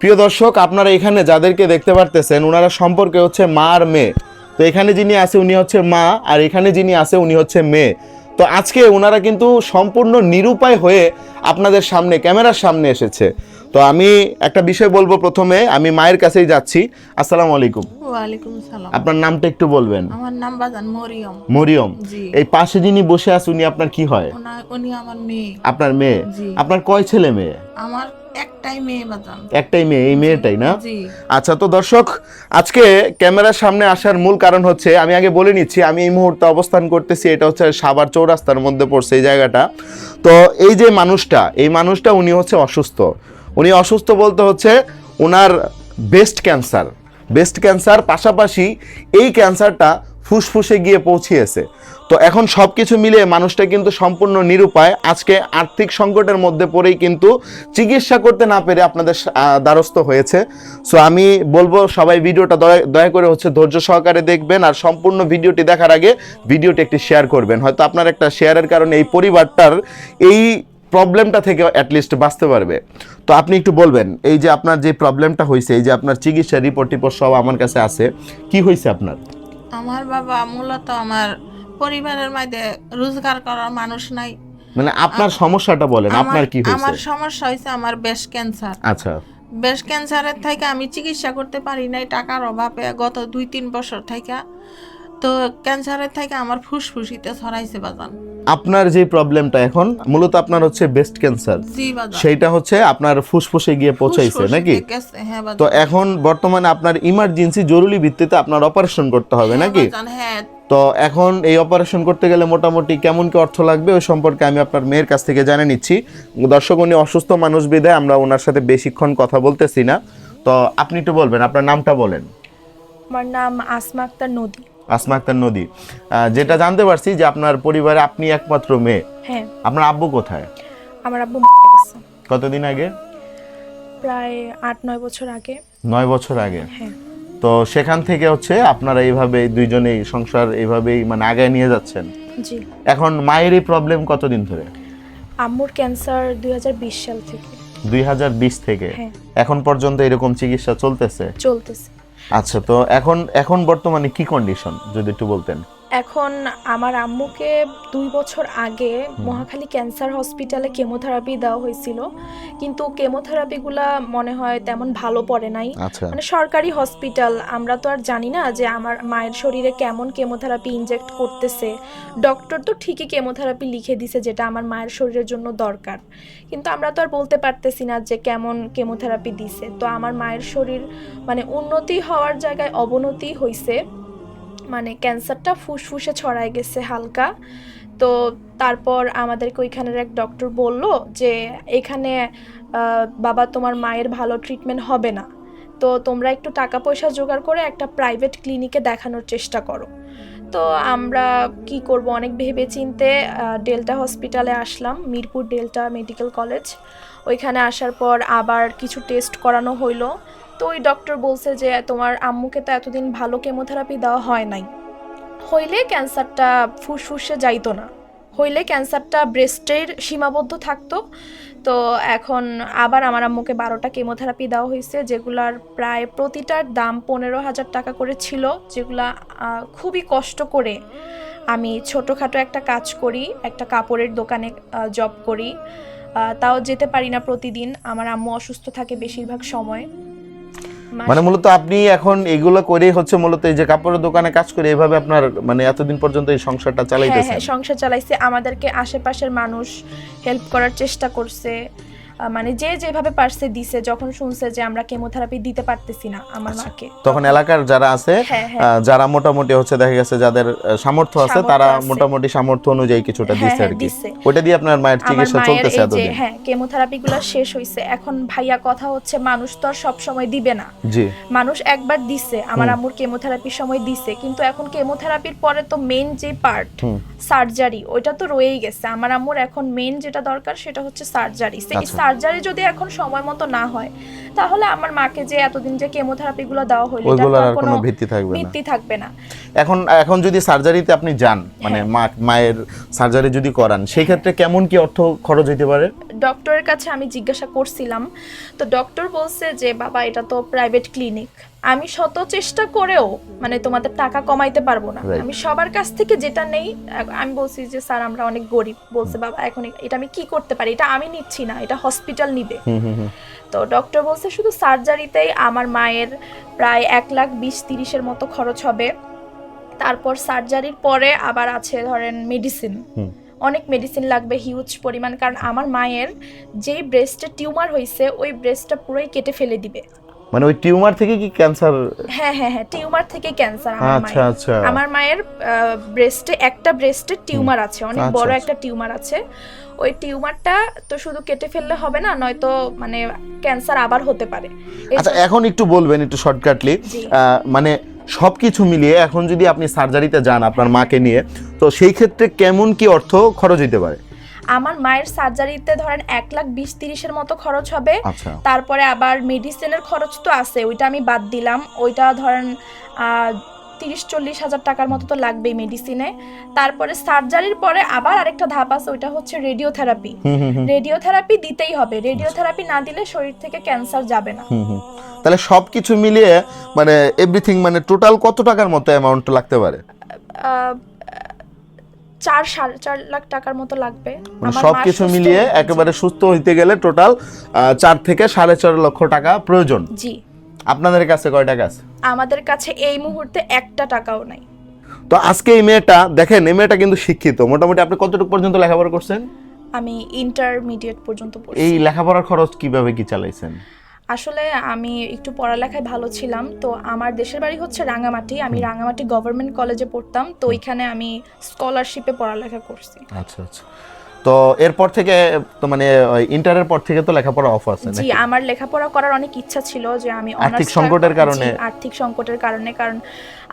প্রিয় দর্শক আপনারা এখানে যাদেরকে দেখতে পারতেছেন ওনারা সম্পর্কে হচ্ছে মা আর মেয়ে। তো এখানে যিনি আছে উনি হচ্ছে মা আর এখানে যিনি আছে উনি হচ্ছে মেয়ে। তো আজকে ওনারা কিন্তু সম্পূর্ণ নিরুপায় হয়ে আপনাদের সামনে ক্যামেরার সামনে এসেছে। তো আমি একটা বিষয় বলব প্রথমে আমি মায়ের কাছেই যাচ্ছি। আসসালামু আলাইকুম। ওয়ালাইকুম সালাম। আপনার নামটা একটু বলবেন। আমার নাম বাজান মরিয়ম। মরিয়ম। এই পাশে যিনি বসে আছে উনি আপনার কি হয়? উনি আমার মেয়ে। আপনার মেয়ে। আপনার কয় ছেলে মেয়ে? আমার একটাই মেয়ে বাজান একটাই মেয়ে এই মেয়েটাই না? আচ্ছা তো দর্শক আজকে ক্যামেরার সামনে আসার মূল কারণ হচ্ছে আমি আগে বলে নিচ্ছি আমি এই মুহূর্তে অবস্থান করতেছি এটা হচ্ছে সাভার চৌরাস্তার মধ্যে পড়ছে এই জায়গাটা। তো এই যে মানুষটা এই মানুষটা উনি হচ্ছে অসুস্থ। উনি অসুস্থ বলতে হচ্ছে ওনার বেস্ট ক্যান্সার বেস্ট ক্যান্সার পাশাপাশি এই ক্যান্সারটা ফুসফুসে গিয়ে পৌঁছিয়েছে। তো এখন সব কিছু মিলিয়ে মানুষটা কিন্তু সম্পূর্ণ নিরুপায়। আজকে আর্থিক সংকটের মধ্যে পড়েই কিন্তু চিকিৎসা করতে না পেরে আপনাদের দ্বারস্থ হয়েছে। সো আমি বলব সবাই ভিডিওটা দয়া করে হচ্ছে ধৈর্য সহকারে দেখবেন আর সম্পূর্ণ ভিডিওটি দেখার আগে ভিডিওটি একটি শেয়ার করবেন। হয়তো আপনার একটা শেয়ারের কারণে এই পরিবারটার এই প্রবলেমটা থেকে অ্যাটলিস্ট বাঁচতে পারবে। তো আপনি একটু বলবেন, এই যে আপনার যে প্রবলেমটা হয়েছে এই যে আপনার চিকিৎসা রিপোর্ট টিপোর্ট সব আমার কাছে আছে, কি হয়েছে আপনার? আমার বাবা মূলত আমার পরিবারের মধ্যে রোজগার করার মানুষ নাই। মানে আপনার সমস্যাটা বলেন আপনার কি হয়েছে? আমার সমস্যা হয়েছে আমার বেশ ক্যান্সার। আচ্ছা। বেশ ক্যান্সারের থেকে আমি চিকিৎসা করতে পারি নাই টাকার অভাবে গত দুই তিন বছর থেকে। তো ক্যান্সারের থেকে আমার ফুসফুসিতে ছড়াইছে বাজান আপনার যে প্রবলেমটা এখন মূলত আপনার হচ্ছে বেস্ট ক্যান্সার সেইটা হচ্ছে আপনার ফুসফুসে গিয়ে পৌঁছাইছে নাকি? হ্যাঁ বাজান তো এখন বর্তমানে আপনার ইমার্জেন্সি জরুরি ভিত্তিতে আপনার অপারেশন করতে হবে হ্যাঁ নাকি? হ্যাঁ। তো এখন এই অপারেশন করতে গেলে মোটামুটি কেমন কি অর্থ লাগবে ওই সম্পর্কে আমি আপনার মেয়ের কাছ থেকে জেনে নিচ্ছি। দর্শক উনি অসুস্থ মানুষ বিদায় আমরা ওনার সাথে বেশিক্ষণ কথা বলতেছি না। তো আপনি একটু বলবেন আপনার নামটা বলেন। আমার নাম আসমা আক্তার নদী। আসমা আক্তার নদী। যেটা জানতে পারছি যে আপনার পরিবারে আপনি একমাত্র মেয়ে। হ্যাঁ। আপনার আব্বু কোথায়? আমার আব্বু মারা গেছে। কতদিন আগে? প্রায় আট নয় বছর আগে। নয় বছর আগে। হ্যাঁ। তো সেখান থেকে হচ্ছে আপনারা এইভাবে দুইজনেই সংসার এইভাবেই মানে আগায় নিয়ে যাচ্ছেন। জি। এখন মায়ের এই প্রবলেম কতদিন ধরে? আম্মুর ক্যান্সার দুই হাজার বিশ সাল থেকে। দুই হাজার বিশ থেকে। হ্যাঁ। এখন পর্যন্ত এরকম চিকিৎসা চলতেছে? চলতেছে। আচ্ছা তো এখন এখন বর্তমানে কি কন্ডিশন যদি একটু বলতেন? এখন আমার আম্মুকে দুই বছর আগে মহাখালী ক্যান্সার হসপিটালে কেমোথেরাপি দেওয়া হয়েছিল। কিন্তু কেমোথেরাপিগুলা মনে হয় তেমন ভালো পড়ে নাই। আচ্ছা। মানে সরকারি হসপিটাল আমরা তো আর জানি না যে আমার মায়ের শরীরে কেমন কেমোথেরাপি ইনজেক্ট করতেছে। ডক্টর তো ঠিকই কেমোথেরাপি লিখে দিছে যেটা আমার মায়ের শরীরের জন্য দরকার। কিন্তু আমরা তো আর বলতে পারতেছি না যে কেমন কেমোথেরাপি দিছে। তো আমার মায়ের শরীর মানে উন্নতি হওয়ার জায়গায় অবনতি হয়েছে মানে ক্যান্সারটা ফুসফুসে ছড়ায় গেছে হালকা। তো তারপর আমাদেরকে ওইখানের এক ডক্টর বলল যে, এখানে বাবা তোমার মায়ের ভালো ট্রিটমেন্ট হবে না। তো তোমরা একটু টাকা পয়সা জোগাড় করে একটা প্রাইভেট ক্লিনিকে দেখানোর চেষ্টা করো। তো আমরা কি করব, অনেক ভেবে চিনতে ডেল্টা হসপিটালে আসলাম, মিরপুর ডেল্টা মেডিকেল কলেজ ওইখানে আসার পর আবার কিছু টেস্ট করানো হইল। তো ওই ডক্টর বলছে যে, তোমার আম্মুকে তো এতদিন ভালো কেমোথেরাপি দেওয়া হয় নাই। হইলে ক্যান্সারটা ফুসফুসে যাইতো না। হইলে ক্যান্সারটা ব্রেস্টের সীমাবদ্ধ থাকতো। তো এখন আবার আমার আম্মুকে বারোটা কেমোথেরাপি দেওয়া হয়েছে যেগুলার প্রায় প্রতিটার দাম পনেরো হাজার টাকা করে ছিল, যেগুলা খুবই কষ্ট করে আমি ছোটোখাটো একটা কাজ করি, একটা কাপড়ের দোকানে জব করি। তাও যেতে পারি না প্রতিদিন। আমার আম্মু অসুস্থ থাকে বেশিরভাগ সময়। মানে মূলত আপনি এখন এগুলো করেই হচ্ছে মূলত এই যে কাপড়ের দোকানে কাজ করে এভাবে আপনার মানে এতদিন পর্যন্ত এই সংসারটা হ্যাঁ চালাইতেছেন? হ্যাঁ সংসার চালাইছে। আমাদেরকে আশেপাশের মানুষ হেল্প করার চেষ্টা করছে। মানে যে যেভাবে পারছে দিছে যখন শুনছে যে আমরা কেমোথেরাপি দিতে পারতেছি না আমার আচ্ছা। মাকে। তখন এলাকার যারা আছে হ্যাঁ হ্যাঁ। যারা মোটামুটি হচ্ছে দেখা গেছে যাদের সামর্থ্য আছে তারা মোটামুটি সামর্থ্য অনুযায়ী কিছুটা হ্যাঁ, দিচ্ছে আর কি। ওটা দিয়ে আপনার মায়ের চিকিৎসা চলতেছে এতদিন? হ্যাঁ কেমোথেরাপি গুলো শেষ হয়েছে এখন ভাইয়া কথা হচ্ছে মানুষ তো আর সব সময় দিবে না। জি। মানুষ একবার দিছে আমার। আম্মুর কেমোথেরাপির সময় দিছে কিন্তু এখন কেমোথেরাপির পরে তো মেন যে পার্ট সার্জারি ওইটা তো রয়েই গেছে। আমার আম্মুর এখন মেন যেটা দরকার সেটা হচ্ছে সার্জারি সেই আচ্ছা। সার্জারি যদি এখন সময় মতো না হয় তাহলে আমার মাকে যে এতদিন যে কেমোথেরাপি গুলো দেওয়া হলো ওইগুলোর আর কোনো ভিত্তি থাকবে না। ভিত্তি থাকবে না। এখন এখন যদি সার্জারিতে আপনি যান মানে হ্যাঁ। মা মায়ের সার্জারি যদি করান সেই ক্ষেত্রে কেমন কি অর্থ খরচ হইতে পারে? ডক্টরের কাছে আমি জিজ্ঞাসা করছিলাম তো ডক্টর বলছে যে বাবা এটা তো প্রাইভেট ক্লিনিক আমি শত চেষ্টা করেও মানে তোমাদের টাকা কমাইতে পারব না। আমি সবার কাছ থেকে যেটা নেই আমি বলছি যে স্যার আমরা অনেক গরিব। বলছে বাবা এখন এটা আমি কি করতে পারি? এটা আমি নিচ্ছি না এটা হসপিটাল নিবে। তো ডক্টর বলছে শুধু সার্জারিতেই আমার মায়ের প্রায় এক লাখ বিশ তিরিশের মতো খরচ হবে। তারপর সার্জারির পরে আবার আছে ধরেন মেডিসিন অনেক মেডিসিন লাগবে হিউজ পরিমাণ। কারণ আমার মায়ের যেই ব্রেস্টে টিউমার হয়েছে ওই ব্রেস্টটা পুরোই কেটে ফেলে দিবে। মানে ওই টিউমার থেকে কি ক্যান্সার? হ্যাঁ হ্যাঁ হ্যাঁ টিউমার থেকে ক্যান্সার আমার আচ্ছা আচ্ছা। আমার মায়ের ব্রেস্টে একটা ব্রেস্টে টিউমার আছে অনেক আচ্ছা, বড় আচ্ছা। একটা টিউমার আছে। ওই টিউমারটা তো শুধু কেটে ফেললে হবে না নয়তো মানে ক্যান্সার আবার হতে পারে। আচ্ছা এখন একটু বলবেন একটু শর্টকাটলি। মানে সবকিছু মিলিয়ে এখন যদি আপনি সার্জারিতে যান আপনার মাকে নিয়ে তো সেই ক্ষেত্রে কেমন কি অর্থ খরচ হইতে পারে? আমার মায়ের সার্জারিতে ধরেন এক লাখ বিশ তিরিশের মতো খরচ হবে। আচ্ছা। তারপরে আবার মেডিসিনের খরচ তো আছে ওইটা আমি বাদ দিলাম। ওইটা ধরেন তিরিশ চল্লিশ হাজার টাকার মতো তো লাগবেই মেডিসিনে তারপরে সার্জারির পরে আবার আরেকটা ধাপ আছে ওইটা হচ্ছে রেডিওথেরাপি রেডিওথেরাপি দিতেই হবে রেডিওথেরাপি না দিলে শরীর থেকে ক্যান্সার যাবে না। তাহলে সবকিছু মিলিয়ে মানে এভরিথিং মানে টোটাল কত টাকার মতো অ্যামাউন্ট লাগতে পারে? চার সাড়ে চার লাখ টাকার মতো লাগবে। মানে সবকিছু সুস্থ মিলিয়ে একেবারে সুস্থ হইতে গেলে টোটাল চার থেকে সাড়ে চার লক্ষ টাকা প্রয়োজন। জি। আপনাদের কাছে কয় টাকা আছে? আমাদের কাছে এই মুহূর্তে একটা টাকাও নাই। তো আজকে এই মেয়েটা দেখেন এই মেয়েটা কিন্তু শিক্ষিত। মোটামুটি আপনি কতটুকু পর্যন্ত লেখাপড়া করছেন? আমি ইন্টারমিডিয়েট পর্যন্ত পড়ছি। এই লেখাপড়ার খরচ কীভাবে কি চালাইছেন? আসলে আমি একটু পড়ালেখায় ভালো ছিলাম তো আমার দেশের বাড়ি হচ্ছে রাঙামাটি আমি রাঙামাটি গভর্নমেন্ট কলেজে পড়তাম তো ওইখানে আমি স্কলারশিপে পড়ালেখা করছি। আচ্ছা আচ্ছা। তো এরপর থেকে তো মানে ইন্টারের পর থেকে তো লেখাপড়া অফ আছে জি আমার লেখাপড়া করার অনেক ইচ্ছা ছিল যে আমি আর্থিক সংকটের কারণে? আর্থিক সংকটের কারণে কারণ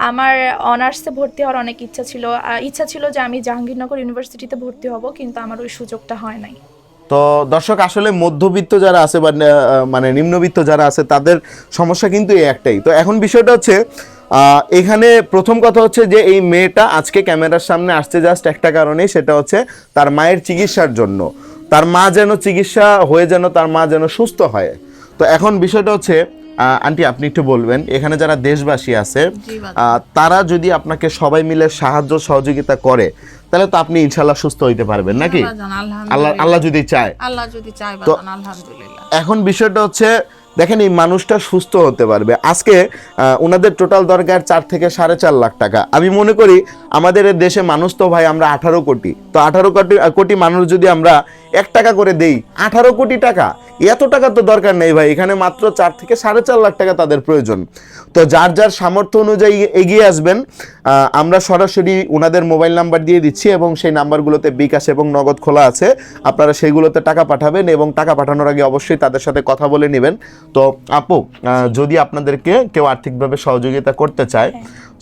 আমার অনার্সে ভর্তি হওয়ার অনেক ইচ্ছা ছিল ইচ্ছা ছিল যে আমি জাহাঙ্গীরনগর ইউনিভার্সিটিতে ভর্তি হব কিন্তু আমার ওই সুযোগটা হয় নাই। তো দর্শক আসলে মধ্যবিত্ত যারা আছে বা মানে নিম্নবিত্ত যারা আছে তাদের সমস্যা কিন্তু এই একটাই। তো এখন বিষয়টা হচ্ছে এখানে প্রথম কথা হচ্ছে যে এই মেয়েটা আজকে ক্যামেরার সামনে আসছে জাস্ট একটা কারণেই সেটা হচ্ছে তার মায়ের চিকিৎসার জন্য। তার মা যেন চিকিৎসা হয়ে যেন তার মা যেন সুস্থ হয়। তো এখন বিষয়টা হচ্ছে আন্টি আপনি একটু বলবেন এখানে যারা দেশবাসী আছে তারা যদি আপনাকে সবাই মিলে সাহায্য সহযোগিতা করে তাহলে তো আপনি ইনশাল্লাহ সুস্থ হইতে পারবেন নাকি? আল্লাহ আল্লাহ যদি চায়। আল্লাহ যদি চায় তো- আলহামদুলিল্লাহ। এখন বিষয়টা হচ্ছে দেখেন এই মানুষটা সুস্থ হতে পারবে। আজকে ওনাদের টোটাল দরকার চার থেকে সাড়ে চার লাখ টাকা। আমি মনে করি আমাদের দেশে মানুষ তো ভাই আমরা আঠারো কোটি। তো আঠারো কোটি কোটি মানুষ যদি আমরা এক টাকা করে দেই, আঠারো কোটি টাকা। এত টাকা তো দরকার নেই ভাই, এখানে মাত্র চার থেকে সাড়ে চার লাখ টাকা তাদের প্রয়োজন। তো যার যার সামর্থ্য অনুযায়ী এগিয়ে আসবেন আমরা সরাসরি ওনাদের মোবাইল নাম্বার দিয়ে দিচ্ছি এবং সেই নাম্বারগুলোতে বিকাশ এবং নগদ খোলা আছে। আপনারা সেইগুলোতে টাকা পাঠাবেন এবং টাকা পাঠানোর আগে অবশ্যই তাদের সাথে কথা বলে নেবেন। তো আপু যদি আপনাদেরকে কেউ আর্থিকভাবে সহযোগিতা করতে চায়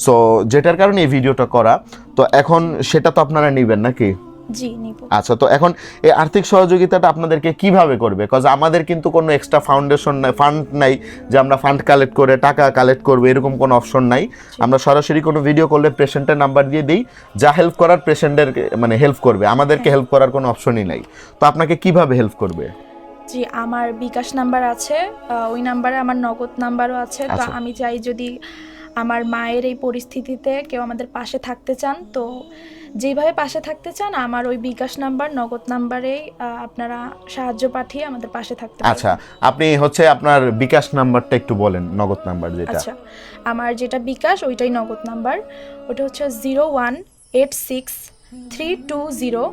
সো যেটার কারণে এই ভিডিওটা করা তো এখন সেটা তো আপনারা নেবেন নাকি? জি আচ্ছা তো এখন এই আর্থিক সহযোগিতাটা আপনাদেরকে কীভাবে করবে? কজ আমাদের কিন্তু কোনো এক্সট্রা ফাউন্ডেশন নাই ফান্ড নাই যে আমরা ফান্ড কালেক্ট করে টাকা কালেক্ট করব এরকম কোনো অপশন নাই। আমরা সরাসরি কোনো ভিডিও করলে পেশেন্টের নাম্বার দিয়ে দিই যা হেল্প করার পেশেন্টের মানে হেল্প করবে। আমাদেরকে হেল্প করার কোনো অপশনই নাই। তো আপনাকে কীভাবে হেল্প করবে? জি আমার বিকাশ নাম্বার আছে ওই নাম্বারে আমার নগদ নাম্বারও আছে তো আচ্ছা। আমি চাই যদি আমার মায়ের এই পরিস্থিতিতে কেউ আমাদের পাশে থাকতে চান তো যেভাবে পাশে থাকতে চান আমার ওই বিকাশ নাম্বার নগদ নাম্বারেই আহ, আপনারা সাহায্য পাঠিয়ে আমাদের পাশে থাকতে পারেন। আচ্ছা আপনি হচ্ছে আপনার বিকাশ নাম্বারটা একটু বলেন নগদ নাম্বার যেটা আচ্ছা আমার যেটা বিকাশ ওইটাই নগদ নাম্বার ওটা হচ্ছে zero one eight six three two zero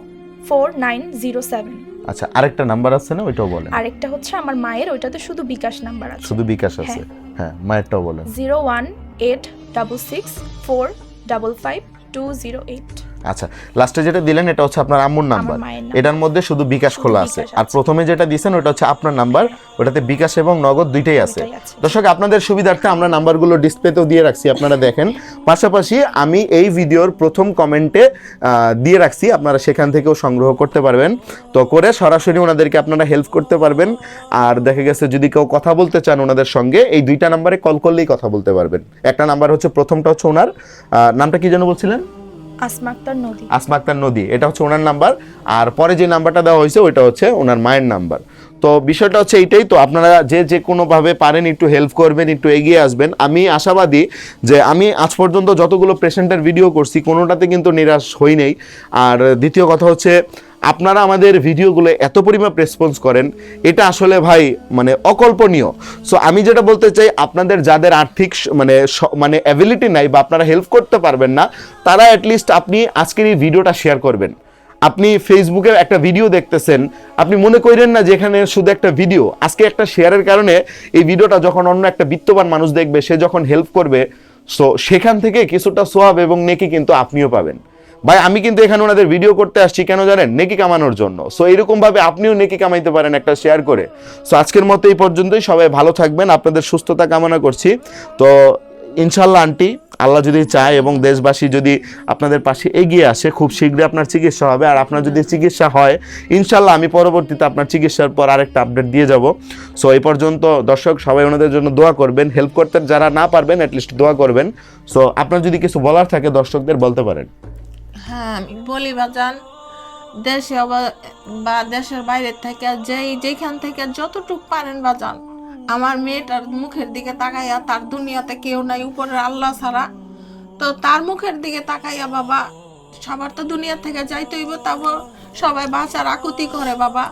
four nine zero seven. আচ্ছা আরেকটা নাম্বার আছে না ওইটাও বলেন। আরেকটা হচ্ছে আমার মায়ের ওইটাতে শুধু বিকাশ নাম্বার আছে। শুধু বিকাশ আছে। হ্যাঁ। মায়েরটাও বলেন। Zero one eight double six four double five two zero eight. আচ্ছা লাস্টে যেটা দিলেন এটা হচ্ছে আপনার আম্মুর নাম্বার। এটার মধ্যে শুধু বিকাশ খোলা আছে। আর প্রথমে যেটা দিয়েছেন ওটা হচ্ছে আপনার নাম্বার। ওটাতে বিকাশ এবং নগদ দুইটাই আছে। দর্শক আপনাদের সুবিধার্থে আমরা নাম্বারগুলো ডিসপ্লেতেও দিয়ে রাখছি আপনারা দেখেন। পাশাপাশি আমি এই ভিডিওর প্রথম কমেন্টে দিয়ে রাখছি আপনারা সেখান থেকেও সংগ্রহ করতে পারবেন। তো করে সরাসরি ওনাদেরকে আপনারা হেল্প করতে পারবেন। আর দেখা গেছে যদি কেউ কথা বলতে চান ওনাদের সঙ্গে এই দুইটা নাম্বারে কল করলেই কথা বলতে পারবেন। একটা নাম্বার হচ্ছে প্রথমটা হচ্ছে ওনার। নামটা কি যেন বলছিলেন? আসমা আক্তার নদী। আসমাক্তার নদী, এটা হচ্ছে ওনার নাম্বার। আর পরে যে নাম্বারটা দেওয়া হয়েছে, ওইটা হচ্ছে ওনার মায়ের নাম্বার। তো বিষয়টা হচ্ছে এইটাই, তো আপনারা যে যে কোনোভাবে পারেন, একটু হেল্প করবেন, একটু এগিয়ে আসবেন। আমি আশাবাদী যে আমি আজ পর্যন্ত যতগুলো পেশেন্টের ভিডিও করছি, কোনোটাতে কিন্তু নিরাশ হই নেই। আর দ্বিতীয় কথা হচ্ছে আপনারা আমাদের ভিডিওগুলো এত পরিমাণ রেসপন্স করেন, এটা আসলে ভাই মানে অকল্পনীয়। সো আমি যেটা বলতে চাই, আপনাদের যাদের আর্থিক মানে মানে অ্যাবিলিটি নাই বা আপনারা হেল্প করতে পারবেন না, তারা অ্যাটলিস্ট আপনি আজকের এই ভিডিওটা শেয়ার করবেন। আপনি ফেসবুকে একটা ভিডিও দেখতেছেন, আপনি মনে করেন না যে এখানে শুধু একটা ভিডিও আজকে একটা শেয়ারের কারণে এই ভিডিওটা যখন অন্য একটা বিত্তবান মানুষ দেখবে, সে যখন হেল্প করবে সো সেখান থেকে কিছুটা সোয়াব এবং নেকি কিন্তু আপনিও পাবেন। ভাই, আমি কিন্তু এখানে ওনাদের ভিডিও করতে আসছি, কেন জানেন? নেকি কামানোর জন্য। সো এরকম ভাবে আপনিও নেকি কামাইতে পারেন একটা শেয়ার করে। সো আজকের মতো এই পর্যন্তই। সবাই ভালো থাকবেন। আপনাদের সুস্থতা কামনা করছি। তো ইনশাল্লাহ আন্টি, আল্লাহ যদি চায় এবং দেশবাসী যদি আপনাদের পাশে এগিয়ে আসে, খুব শীঘ্রই আপনার চিকিৎসা হবে। আর আপনার যদি চিকিৎসা হয় ইনশাল্লাহ আমি পরবর্তীতে আপনার চিকিৎসার পর আরেকটা আপডেট দিয়ে যাব। সো এই পর্যন্ত দর্শক, সবাই ওনাদের জন্য দোয়া করবেন। হেল্প করতে যারা না পারবেন অ্যাটলিস্ট দোয়া করবেন। সো আপনার যদি কিছু বলার থাকে, দর্শকদের বলতে পারেন। হ্যাঁ আমি বলি বাজান, দেশে বা দেশের বাইরে থেকে যেই যেখান থেকে যতটুক পারেন বাজান, আমার মেয়েটার মুখের দিকে তাকাইয়া তার দুনিয়াতে কেউ নাই উপরের আল্লাহ ছাড়া। তো তার মুখের দিকে তাকাইয়া বাবা, সবার তো দুনিয়া থেকে যাইতে হইব তারপর সবাই বাঁচার আকুতি করে বাবা।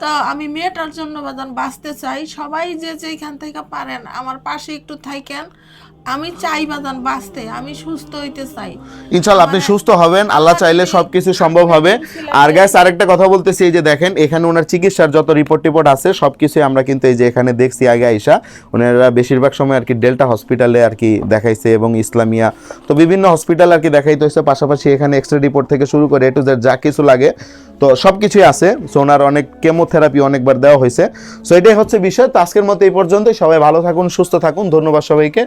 তো আমি মেয়েটার জন্য বাজান বাঁচতে চাই, সবাই যে যেখান থেকে পারেন, আমার পাশে একটু থাকেন আমি চাই বাজান বাঁচতে আমি সুস্থ হইতে চাই। ইনশাল্লাহ আপনি সুস্থ হবেন আল্লাহ চাইলে সবকিছু সম্ভব হবে। আর গ্যাস আরেকটা কথা বলতেছি এই যে দেখেন এখানে ওনার চিকিৎসার যত রিপোর্ট টিপোর্ট আছে সবকিছু আমরা কিন্তু এই যে এখানে দেখছি আগে আইসা। ওনারা বেশিরভাগ সময় আর কি ডেল্টা হসপিটালে আর কি দেখাইছে এবং ইসলামিয়া। তো বিভিন্ন হসপিটাল আর কি দেখাইতে হয়েছে পাশাপাশি এখানে এক্স রে রিপোর্ট থেকে শুরু করে এ টু জেড যা কিছু লাগে। তো সব কিছুই আছে সো ওনার অনেক কেমোথেরাপি অনেকবার দেওয়া হয়েছে সো এটাই হচ্ছে বিষয়। তো আজকের মতো এই পর্যন্তই। সবাই ভালো থাকুন সুস্থ থাকুন। ধন্যবাদ সবাইকে।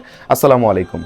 আসসালামু আলাইকুম।